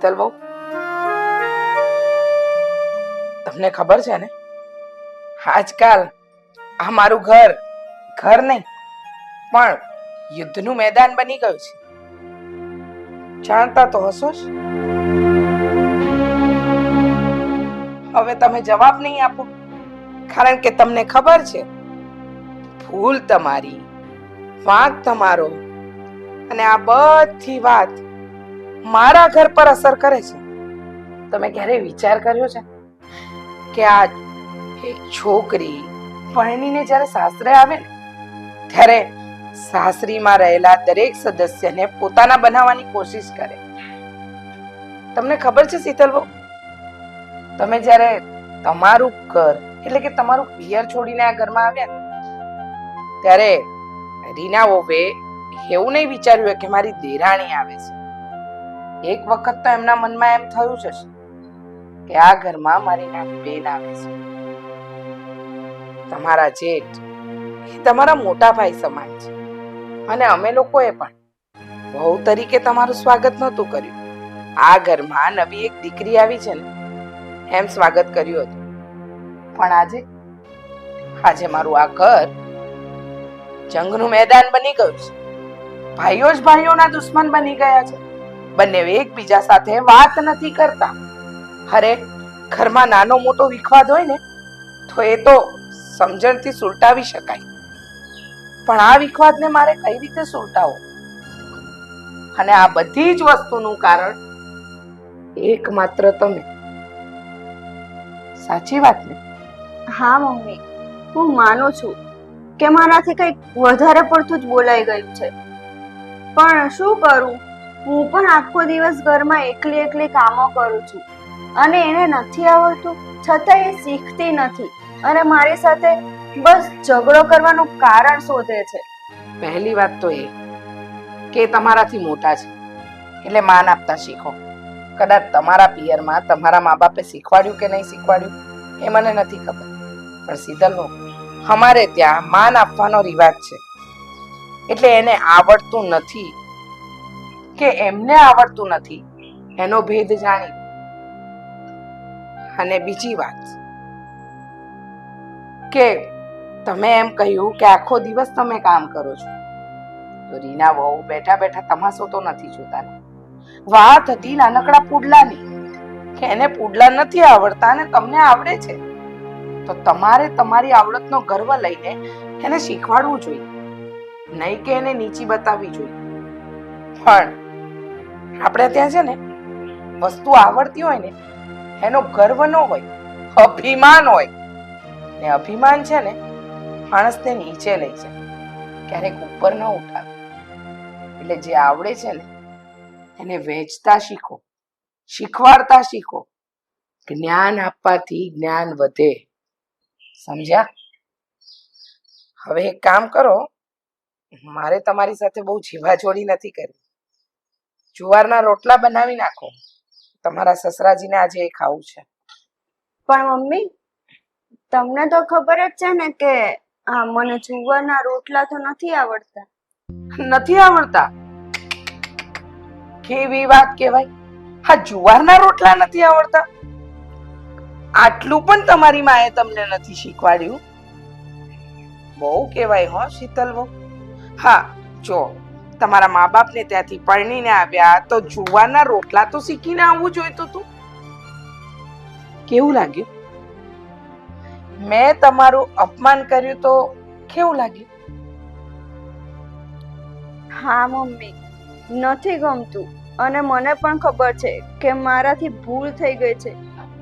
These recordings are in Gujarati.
શીતલ બહુ તમને ખબર છે ને? આજકાલ આ મારું ઘર ઘર નહીં, પણ યુદ્ધનું મેદાન બની ગયું છે. જાણતા તો હશો જ. હવે તમે જવાબ નહીં આપો, કારણ કે તમને ખબર છે, ભૂલ તમારી, વાંક તમારો, અને આ બધી વાત મારા ઘર પર અસર કરે છે? તમે ક્યારેય વિચાર કર્યો છે કે આ એક છોકરી પરણીને જ્યારે સાસરે આવે ને, ત્યારે સાસરીમાં રહેલા દરેક સદસ્યને પોતાના બનાવવાની કોશિશ કરે? તમને ખબર છે શીતલબહુ તમે જ્યારે તમારું ઘર, એટલે કે તમારું પિયર છોડીને આ ઘરમાં આવ્યા ત્યારે રીના ઓવે એવું નહીં વિચાર્યું કે મારી દેરાણી આવે છે. એક વખત તો એમના મનમાં એમ થયું જ હશે કે આ ઘરમાં મારી નામ બેન આવે છે. તમારા જેઠ એ તમારા મોટા ભાઈ સમાન છે. અને અમે લોકોએ પણ બહુ તરીકે તમારું સ્વાગત નહોતું કર્યું. આ ઘરમાં નવી એક દીકરી આવી છે ને, એમ સ્વાગત કર્યું હતું. પણ આજે આજે મારું આ ઘર જંગનું મેદાન બની ગયું છે. ભાઈઓ જ ભાઈઓના દુશ્મન બની ગયા છે. બંને એકબીજા સાથે વાત નથી કરતા. અરે, ઘરમાં નાનો મોટો વિખવાદ હોય ને, તો એ તો સમજણથી સુલટાવી શકાય. પણ આ વિખવાદને મારે કઈ રીતે સુલટાવો અને આ બધી જ વસ્તુનું કારણ એકમાત્ર તમે. સાચી વાત ને? હા, મમ્મી. હું માનું છું કે મારાથી કંઈક વધારે પડતું જ બોલાઈ ગયું છે. પણ શું કરું? હું પણ આખો દિવસ ઘરમાં એકલી એકલી કામો કરું છું. અને એને નથી આવડતું છતાં એ શીખતી નથી. અને મારી સાથે બસ ઝઘડો કરવાનું કારણ શોધે છે. પહેલી વાત તો એ કે તમારાથી મોટા છે. એટલે માન આપતા શીખો. કદાચ તમારા પિયરમાં તમારા મા બાપે શીખવાડ્યું કે નહીં શીખવાડ્યું, એ મને નથી ખબર. પણ શીતલનો અમારે ત્યાં માન આપવાનો રિવાજ છે. એટલે એને આવડતું નથી કે એમને આવડતું નથી. એનો ભેદ જાણી. અને બીજી વાત. કે તમે એમ કહ્યું કે આખો દિવસ તમે કામ કરો છો. તો રીના વહુ બેઠા બેઠા તમાશો તો નથી જોતા. વાત હતી નાનકડા પુડલાની. કે એને પુડલા નથી આવડતા અને તમને આવડે છે. તો તમારે તમારી આવડતનો ગર્વ લઈને એને શીખવાડવું જોઈએ. નહીં કે એને નીચી બતાવવી જોઈએ. પણ આપણે ત્યાં છે ને, વસ્તુ આવડતી હોય ને, એનો ગર્વ ન હોય, અભિમાન હોય. ને અભિમાન છે ને, માણસને નીચે લઈ જાય, ક્યારેક ઉપર ન ઉઠાવે. એટલે જે આવડે છે ને, એને વેચતા શીખો, શીખવાડતા શીખો. જ્ઞાન આપવાથી જ્ઞાન વધે. સમજ્યા? હવે એક કામ કરો, મારે તમારી સાથે બહુ જીવાજોડી નથી કરવી. જુવારના રોટલા બનાવી નાખો. તમારા સસરાજીને આજે એ ખાવું છે. પણ મમ્મી તમને તો ખબર જ છે ને કે આ મને જુવારના રોટલા તો નથી આવડતા. નથી આવડતા? કેવી વાત કહેવાય? હા જુવારના રોટલા નથી આવડતા? આટલું પણ તમારી માએ તમને નથી શીખવાડ્યું? બહુ કહેવાય હો શીતલ હા જો તમારા મા બાપને ત્યાંથી પરણીને આવ્યા તો જુવારના રોટલા તો શીખીને આવવું જોઈતું તું? કેવું લાગ્યું? મેં તમારું અપમાન કર્યું તો કેવું લાગ્યું? હા મમ્મી. નથી ગમતું. અને મને પણ ખબર છે કે મારાથી ભૂલ થઈ ગઈ છે.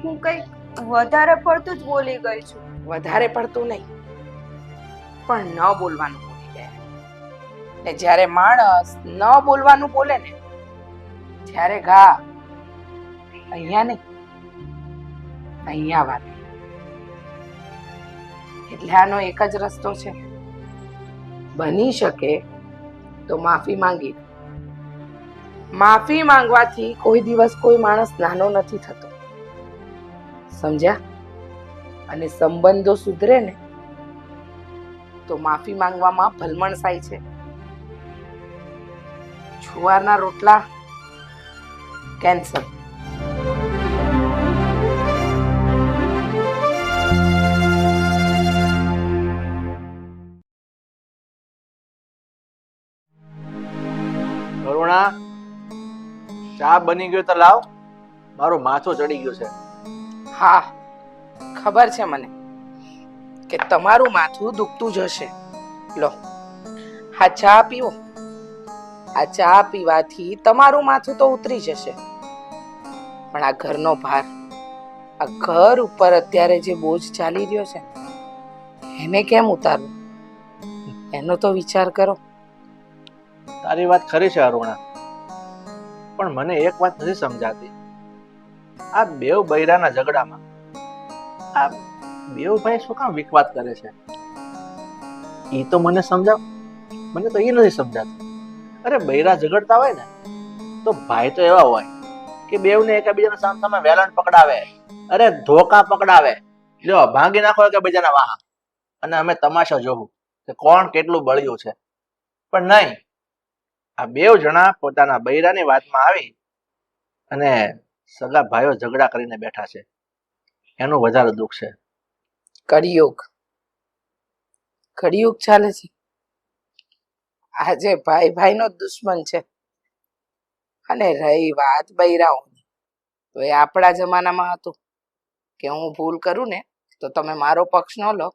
હું કઈ વધારે પડતું જ બોલી ગઈ છું. વધારે પડતું નહીં. પણ ન બોલવાનું. ને જ્યારે માણસ ન બોલવાનું બોલે ને, ત્યારે ઘા અહીંયા નહીં, અહીંયા વાત. એટલે આનો એક જ રસ્તો છે. બની શકે તો માફી માંગી. માફી માંગવાથી કોઈ દિવસ કોઈ માણસ નાનો નથી થતો. સમજ્યા? અને સંબંધો સુધરે ને, તો માફી માંગવામાં ભલમણસાઈ છે. છુવાના રોટલા. કેન્સર કરુણા ચા બની ગયો તો લાવ. મારો માથો ચડી ગયો છે. હા ખબર છે મને કે તમારું માથું દુખતું જ હશે. લો હા ચા પીવો. આ ચા પીવાથી તમારું માથું તો ઉતરી જશે. પણ આ ઘરનો ભાર, આ ઘર ઉપર અત્યારે જે બોજ ચાલી રહ્યો છે, એને કેમ ઉતારવું? એનો તો વિચાર કરો. તારી વાત ખરી છે, અરુણા. પણ મને એક વાત નથી સમજાતી. આ બેવ બૈરાના ઝઘડામાં, આ બેવ ભાઈ શું કામ વિકવાત કરે છે? એ તો મને સમજાવ, મને તો એ નથી સમજાતું. અરે બૈરા ઝઘડતા હોય ને, તો ભાઈ તો એવા હોય કે બેવને એકબીજાના સામ સામે વેલણ પકડાવે, અરે ધોકા પકડાવે. જો ભાંગી નાખો એકબીજાના વાહ. અને અમે તમાશા જોવું કે કોણ કેટલું બળ્યું છે. પણ નહીં, આ બેવ જણા પોતાના બૈરાની વાતમાં આવી અને સગા ભાઈઓ ઝઘડા કરીને બેઠા છે. એનું વધારે દુઃખ છે. કળિયુગ. કળિયુગ ચાલે છે. આજે ભાઈ ભાઈનો જ દુશ્મન છે. અને રહી વાત બૈરાઓની. તો એ આપણા જમાનામાં હતું. કે હું ભૂલ કરું ને, તો તમે મારો પક્ષ ન લો.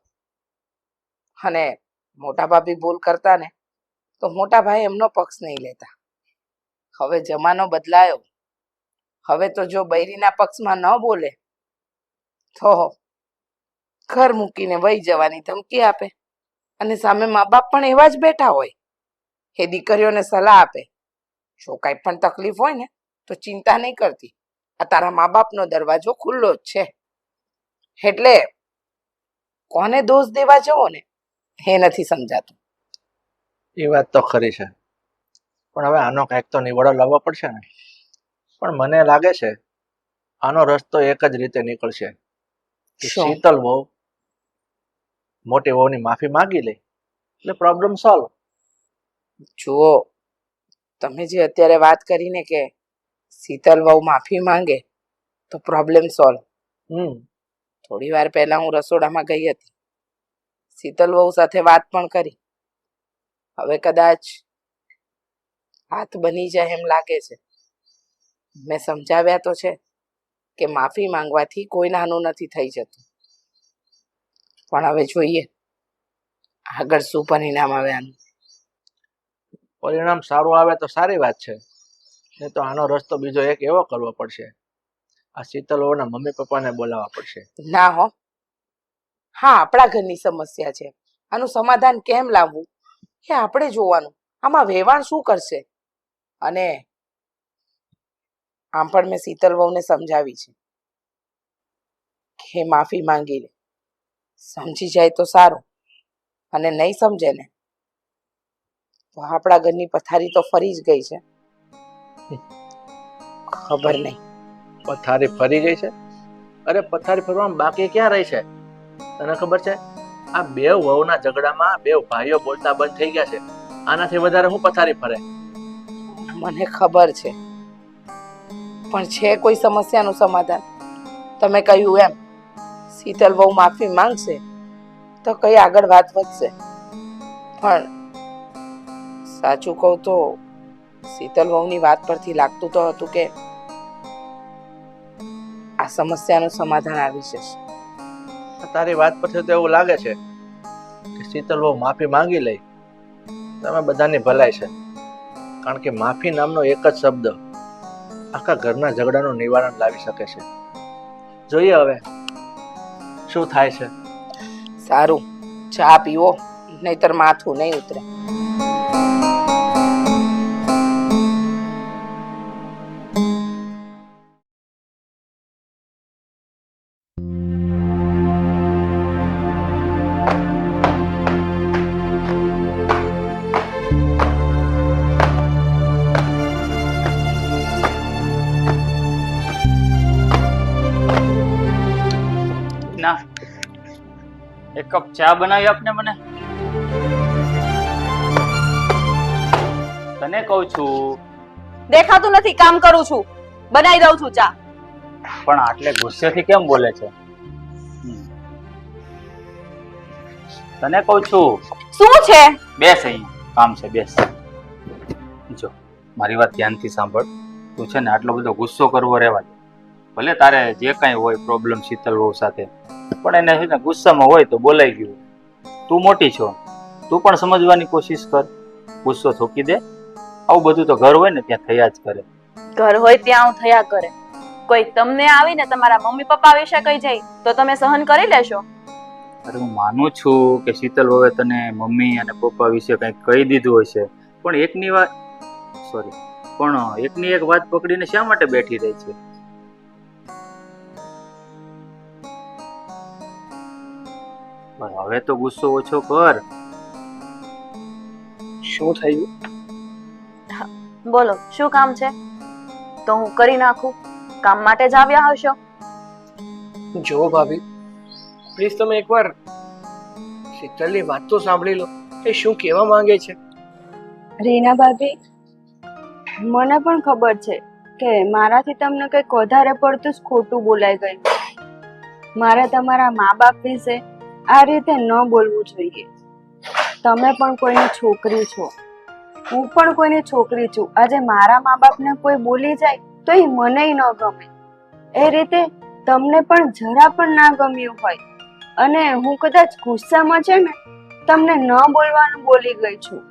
અને મોટા ભાભી ભૂલ કરતા ને, તો મોટા ભાઈ એમનો પક્ષ નહીં લેતા. હવે જમાનો બદલાયો. હવે તો જો બૈરીના પક્ષમાં ન બોલે, તો ઘર મૂકીને વહી જવાની ધમકી આપે. અને સામે મા બાપ પણ એવા જ બેઠા હોય. એ દીકરીઓને સલાહ આપે. જો કાંઈ પણ તકલીફ હોય ને તો ચિંતા નહીં કરતી. આ તારા મા બાપનો દરવાજો ખુલ્લો જ છે. એટલે કોને દોષ દેવા જવો ને એ નથી સમજાતું. એ વાત તો ખરી છે. પણ હવે આનો કંઈક તો નિવાડો લાવવો પડશે ને. પણ મને લાગે છે આનો રસ્તો એક જ રીતે નીકળશે. શીતલ વહુ મોટી વહુની માફી માંગી લે એટલે પ્રોબ્લેમ સોલ્વ જુઓ, તમે જે અત્યારે વાત કરીને કે શીતલ વહુ માફી માંગે, તો પ્રોબ્લેમ સોલ્વ હમ, થોડી વાર પહેલા હું રસોડામાં ગઈ હતી. શીતલ વહુ સાથે વાત પણ કરી. હવે કદાચ હાથ બની જાય એમ લાગે છે. મેં સમજાવ્યા તો છે કે માફી માંગવાથી કોઈ નાનું નથી થઈ જતું. પણ હવે જોઈએ. આગળ શું પરિણામ આવે આનું. પરિણામ સારું આવે તો સારી વાત છે. નહીં તો આનો રસ્તો બીજો એક એવો કરવો પડશે. આ શીતલ વહુના મમ્મી પપ્પાને બોલાવવા પડશે. ના હો. હા, આપણા ઘરની સમસ્યા છે. આનું સમાધાન કેમ લાવવું? એ આપણે જોવાનું. આમાં વેવાણ શું કરશે? અને આમ પણ મેં શીતલ વહુને સમજાવી છે. કે માફી માંગી લે. સમજી જાય તો સારું. અને નહીં સમજે ને આપણા ઘરની પથારી તો ફરી જ ગઈ છે. ખબર નહીં. પથારી ફરી ગઈ છે? અરે પથારી ફરવામાં બાકી ક્યાં રહી છે? તને ખબર છે? આ બે વહુના ઝઘડામાં બે ભાઈઓ બોલતા બંધ થઈ ગયા છે. આનાથી વધારે હું પથારી ફરે? મને ખબર છે. પણ છે કોઈ સમસ્યાનું સમાધાન? તમે કહ્યું એમ શીતલ બહુ માફી માંગશે તો કઈ આગળ વાત વધશે. પણ સાચું કહું તો શીતલ વહુની વાત પરથી લાગતું તો હતું કે આ સમસ્યાનું સમાધાન આવી જશે. તારી વાત પરથી તો એવું લાગે છે કે શીતલ બહુ માફી માંગી લઈ તમે બધાની ભલાઈ છે. કારણ કે માફી નામનો એક જ શબ્દ આખા ઘરના ઝઘડાનું નિવારણ લાવી શકે છે. જોઈએ હવે શું થાય છે. સારું ચા પીવો નહીતર માથું નહીં ઉતરે. ચા બનાવી આપને મને? તને કહું છું. દેખાતું નથી કામ કરું છું. બનાવી દઉં છું ચા. પણ આટલે ગુસ્સેથી કેમ બોલે છે? તને કહું છું. શું છે? બેસ અહીંયા કામ છે બેસ. જો મારી વાત ધ્યાનથી સાંભળ. તું છે ને આટલો બધો ગુસ્સો કરવો રહેવા ભલે તારે જે કાંઈ હોય પ્રોબ્લેમ શીતલ વહુ સાથે પણ એને છે ને ગુસ્સામાં હોય તો બોલાઈ ગયું. તું મોટી છો તું પણ સમજવાની કોશિશ કર ગુસ્સો થોકી દે. આવું બધું તો ઘર હોય ને ત્યાં થયા જ કરે. ઘર હોય ત્યાં હું થયા કરે. કોઈ તમને આવીને તમારા મમ્મી પપ્પા વિશે કહી જાય તો તમે સહન કરી લેશો. અરે હું માનું છું કે શીતલ હવે તને મમ્મી અને પપ્પા વિશે કંઈક કહી દીધું હશે. પણ એકની વાત સોરી પણ એકની એક વાત પકડીને શા માટે બેઠી રહી છે? પણ હવે તો ગુસ્સો ઓછો કર. શું થયું? બોલો શું કામ છે? તો હું કરી નાખું. કામ માટે જ આવ્યા હશો? જો ભાભી પ્લીઝ તમે એકવાર શીતલની વાત તો સાંભળી લો. એ શું કહેવા માંગે છે? રીના ભાભી મને પણ ખબર છે કે મારાથી તમને કંઈક વધારે પડતું જ ખોટું બોલાઈ ગયું. મારે તમારા મા બાપ વિશે આ રીતે ન બોલવું જોઈએ. તમે પણ કોઈની છોકરી છો. હું પણ કોઈની છોકરી છું. આજે મારા મા બાપને કોઈ બોલી જાય તો એ મને ન ગમે. એ રીતે તમને પણ જરા પણ ના ગમ્યું હોય. અને હું કદાચ ગુસ્સામાં છે ને, તમને ન બોલવાનું બોલી ગઈ છું.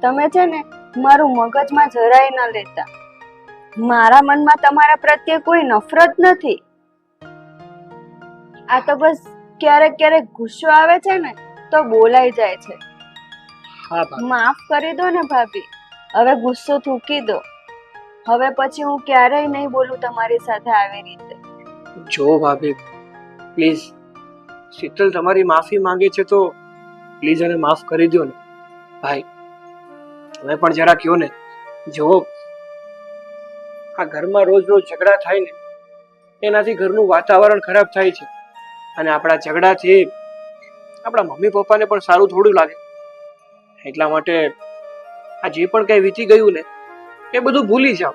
તમે છે ને, મારું મગજમાં જરાય ન લેતા. મારા મનમાં તમારા પ્રત્યે કોઈ નફરત નથી. આ તો બસ ક્યારેક ક્યારેક ગુસ્સો આવે છે ને તો બોલાઈ જાય છે. હા ભાભી. માફ કરી દો ને ભાભી. હવે ગુસ્સો થૂકી દો. હવે પછી હું ક્યારેય નહીં બોલું તમારી સાથે આવી રીતે. જો ભાભી પ્લીઝ શીતલ તમારી માફી માંગે છે તો પ્લીઝ એને માફ કરી દો ને. ભાઈ તમે પણ જરા કહો ને. જો આ ઘરમાં રોજ રોજ ઝઘડા થાય ને એનાથી ઘરનું વાતાવરણ ખરાબ થાય છે. અને આપણા ઝઘડાથી આપણા મમ્મી પપ્પાને પણ સારું થોડું લાગે. એટલા માટે આ જે પણ કંઈ વીતી ગયું ને એ બધું ભૂલી જાઓ.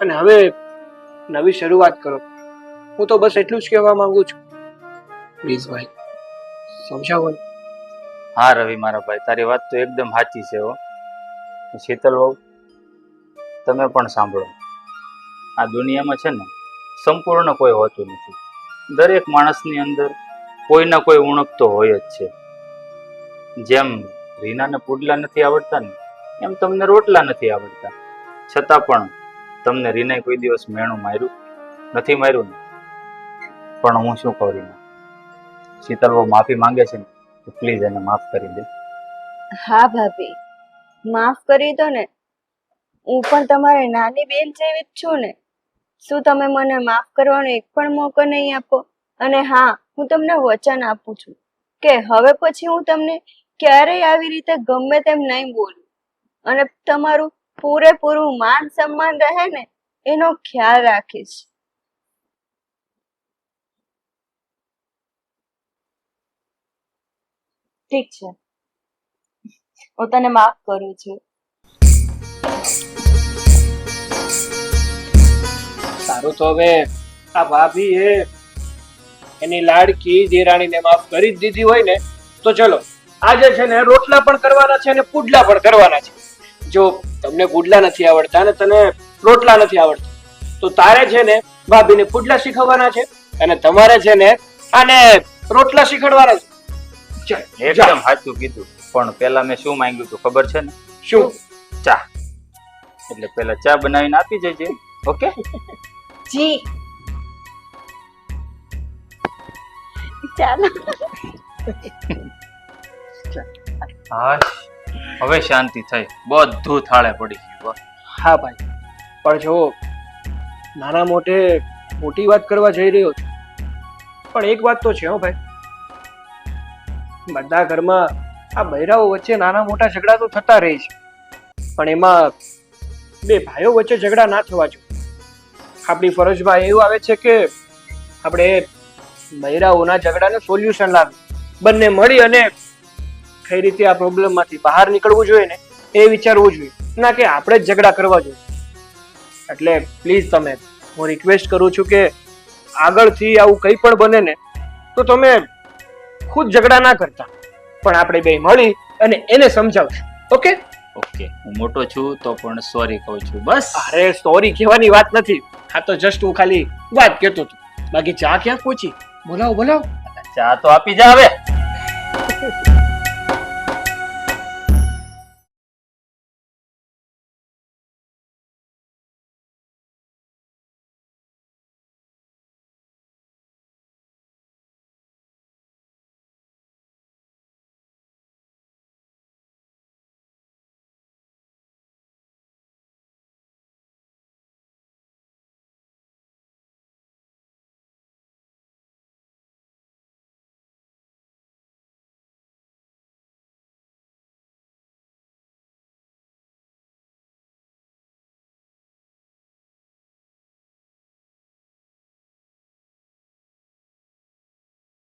અને હવે નવી શરૂઆત કરો. હું તો બસ એટલું જ કહેવા માંગુ છું. પ્લીઝ ભાઈ. સમજાવો હા રવિ મારા ભાઈ તારી વાત તો એકદમ સાચી છે હો. શીતલ વહુ તમે પણ સાંભળો. આ દુનિયામાં છે ને સંપૂર્ણ કોઈ હોતું નથી. દરેક માણસની અંદર કોઈ ના કોઈ ઉણપ તો હોય જ છે. જેમ રીનાને પુડલા નથી આવડતા ને, એમ તમને રોટલા નથી આવડતા. છતાં પણ તમને રીનાએ કોઈ દિવસ મેણું માર્યું? નથી માર્યું ને? પણ હું શું કહું રીના? શીતલ બહુ માફી માંગે છે ને પ્લીઝ એને માફ કરી દે. હા ભાભી, માફ કરી દો ને. હું પણ તમારી નાની બેન જેવી જ છું ને. શું તમે મને માફ કરવાનો એક પણ મોકો નહીં આપો? અને હા, હું તમને વચન આપું છું કે હવે પછી હું તમને ક્યારેય આવી રીતે ગમે તેમ નહીં બોલું. અને તમારું પૂરેપૂરું માન સન્માન રહે ને, એનો ખ્યાલ રાખીશ. ઠીક છે. હું તને માફ કરું છું. સારું તો હવે આ ભાભી એ એની લાડકી દેરાણીને માફ કરી જ દીધી હોય ને તો ચલો આજે છે ને રોટલા પણ કરવાના છે અને પુડલા પણ કરવાના છે. જો તમને પુડલા નથી આવડતા ને તને રોટલા નથી આવડતા તો તારે છે ને ભાભીને પુડલા શીખવવાના છે અને તમારે છે ને આને રોટલા શીખવાડવાના છે. એકદમ સાચું કીધું. પણ પેલા મેં શું માંગ્યું હતું ખબર છે ને? શું? ચા. એટલે પેલા ચા બનાવીને આપી જજે ઓકે? જી ચાલો હવે શાંતિ થઈ બધું થાળે પડી ગયું હા ભાઈ પણ જો નાના મોટે મોટી વાત કરવા જઈ રહ્યો છું પણ એક વાત તો છે હો ભાઈ બધા ઘરમાં આ બૈરાઓ વચ્ચે નાના મોટા ઝઘડા તો થતા રહે છે પણ એમાં બે ભાઈઓ વચ્ચે ઝઘડા ના થવા જોઈએ આપણી ફરજમાં એવું આવે છે કે આપણે મહિલાઓના ઝઘડાને સોલ્યુશન લાવીએ બંને મળી અને કઈ રીતે આ પ્રોબ્લેમમાંથી બહાર નીકળવું જોઈએ ને એ વિચારવું જોઈએ. ના કે આપણે જ ઝઘડા કરવા જોઈએ. એટલે પ્લીઝ તમે હું રિક્વેસ્ટ કરું છું કે આગળથી આવું કંઈ પણ બને ને તો તમે ખુદ ઝઘડા ના કરતા. પણ આપણે બે મળી અને એને સમજાવશું. ઓકે? ઓકે હું મોટો છું તો પણ સોરી કહું છું. બસ. અરે સોરી કહેવાની વાત નથી. આ તો જસ્ટ હું ખાલી વાત કહેતો હતો. બાકી ચા ક્યાં પહોંચી? બોલાવો બોલાવો. ચા તો આપી જા હવે.